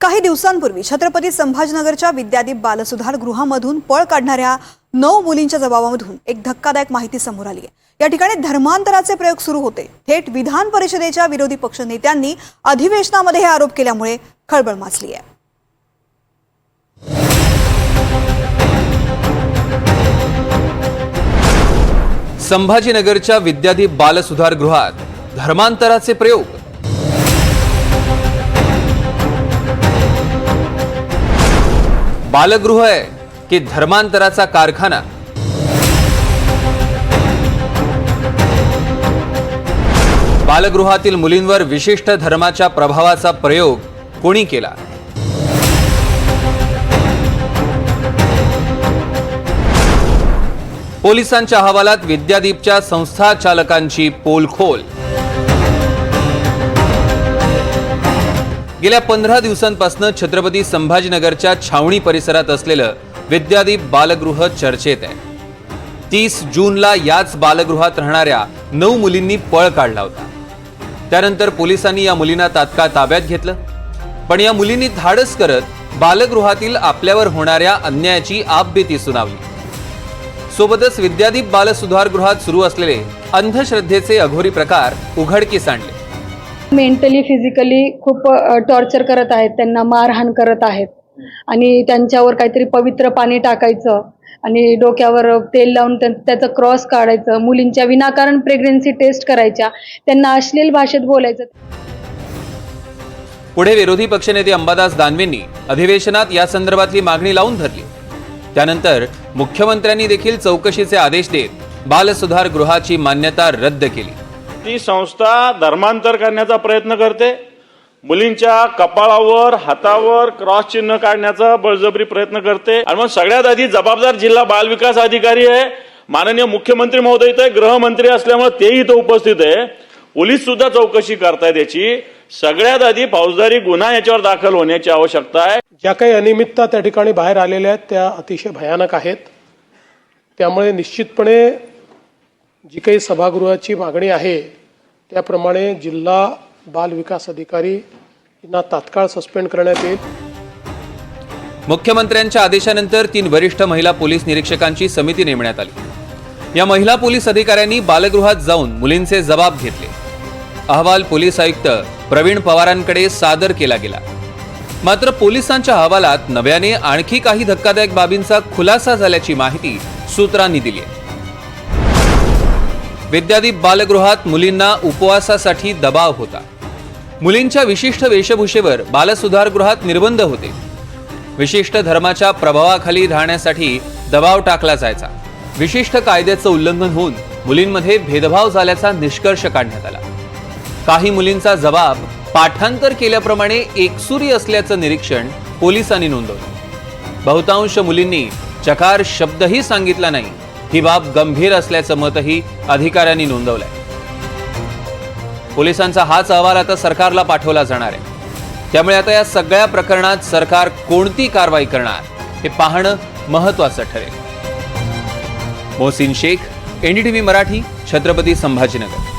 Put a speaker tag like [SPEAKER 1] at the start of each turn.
[SPEAKER 1] काही दिवसांपूर्वी छत्रपती संभाजीनगरच्या विद्यादीप बालसुधार गृहामधून पळ काढणाऱ्या नऊ मुलींच्या जबाबामधून एक धक्कादायक माहिती समोर आली आहे. या ठिकाणी धर्मांतराचे प्रयोग सुरू होते. थेट विधान परिषदेच्या विरोधी पक्षनेत्यांनी अधिवेशनामध्ये हे आरोप केल्यामुळे खळबळ माजली आहे.
[SPEAKER 2] संभाजीनगरच्या विद्यादीप बालसुधार गृहात धर्मांतराचे प्रयोग बालगृह आहे की धर्मांतराचा कारखाना? बालगृहातील मुलींवर विशिष्ट धर्माच्या प्रभावाचा प्रयोग कोणी केला? पोलिसांच्या अहवालात विद्यादीपच्या संस्था चालकांची पोलखोल गेल्या पंधरा दिवसांपासून छत्रपती संभाजीनगरच्या छावणी परिसरात असलेलं विद्यादीप बालगृह चर्चेत आहे. तीस जूनला याच बालगृहात राहणाऱ्या नऊ मुलींनी पळ काढला होता. त्यानंतर पोलिसांनी या मुलींना तात्काळ ताब्यात घेतलं. पण या मुलींनी धाडस करत बालगृहातील आपल्यावर होणाऱ्या अन्यायाची आपबीती सुनावली. सोबतच विद्यादीप बालसुधारगृहात सुरू असलेले अंधश्रद्धेचे अघोरी प्रकार उघडकीस आणले.
[SPEAKER 3] मेंटली फिजिकली खूप टॉर्चर करत आहेत. त्यांना मारहाण करत आहेत. आणि त्यांच्यावर काहीतरी पवित्र पाणी टाकायचं आणि डोक्यावर तेल लावून त्याचं क्रॉस काढायचं. मुलींच्या विनाकारण प्रेग्नन्सी टेस्ट करायच्या. त्यांना अश्लील भाषेत बोलायचं.
[SPEAKER 2] पुढे विरोधी पक्षनेते अंबादास दानवेंनी अधिवेशनात या संदर्भातली मागणी लावून धरली. त्यानंतर मुख्यमंत्र्यांनी देखील चौकशीचे आदेश देत बालसुधार गृहाची मान्यता रद्द केली.
[SPEAKER 4] ती संस्था धर्मांतर करण्याचा प्रयत्न करते. मुलींच्या कपाळावर हातावर क्रॉस चिन्ह काढण्याचा बळजबरी प्रयत्न करते. आणि मग सगळ्यात आधी जबाबदार जिल्हा बाल विकास अधिकारी आहे. माननीय मुख्यमंत्री महोदय इथे गृहमंत्री असल्यामुळे तेही इथं उपस्थित आहे. पोलीस सुद्धा चौकशी करतायत याची. सगळ्यात आधी फौजदारी गुन्हा याच्यावर दाखल होण्याची आवश्यकता आहे.
[SPEAKER 5] ज्या काही अनियमितता त्या ठिकाणी बाहेर आलेल्या आहेत त्या अतिशय भयानक आहेत. त्यामुळे निश्चितपणे जी काही सभागृहाची मागणी आहे त्याप्रमाणे जिल्हा बाल विकास अधिकारी यांना तात्काळ सस्पेंड करण्यात येईल.
[SPEAKER 2] मुख्यमंत्र्यांच्या आदेशानंतर तीन वरिष्ठ महिला पोलीस निरीक्षकांची समिती नेमण्यात आली. या महिला पोलीस अधिकाऱ्यांनी बालगृहात जाऊन मुलींचे जबाब घेतले. अहवाल पोलीस आयुक्त प्रवीण पवारांकडे सादर केला गेला. मात्र पोलिसांच्या अहवालात नव्याने आणखी काही धक्कादायक बाबींचा खुलासा झाल्याची माहिती सूत्रांनी दिली आहे. विद्यादीप बालगृहात मुलींना उपवासासाठी दबाव होता. मुलींच्या विशिष्ट वेशभूषेवर बालसुधारगृहात निर्बंध होते. विशिष्ट धर्माच्या प्रभावाखाली राहण्यासाठी दबाव टाकला जायचा. विशिष्ट कायद्याचं उल्लंघन होऊन मुलींमध्ये भेदभाव झाल्याचा निष्कर्ष काढण्यात आला. काही मुलींचा जबाब पाठांतर केल्याप्रमाणे एकसुरी असल्याचं निरीक्षण पोलिसांनी नोंदवलं. बहुतांश मुलींनी चकार शब्दही सांगितला नाही. ही बाब गंभीर असल्याचं मतही अधिकाऱ्यांनी नोंदवलंय. पोलिसांचा हाच अहवाल आता सरकारला पाठवला जाणार आहे. त्यामुळे आता या सगळ्या प्रकरणात सरकार कोणती कारवाई करणार हे पाहणं महत्वाचं ठरेल. मोहसिन शेख एनडीटीव्ही मराठी छत्रपती संभाजीनगर.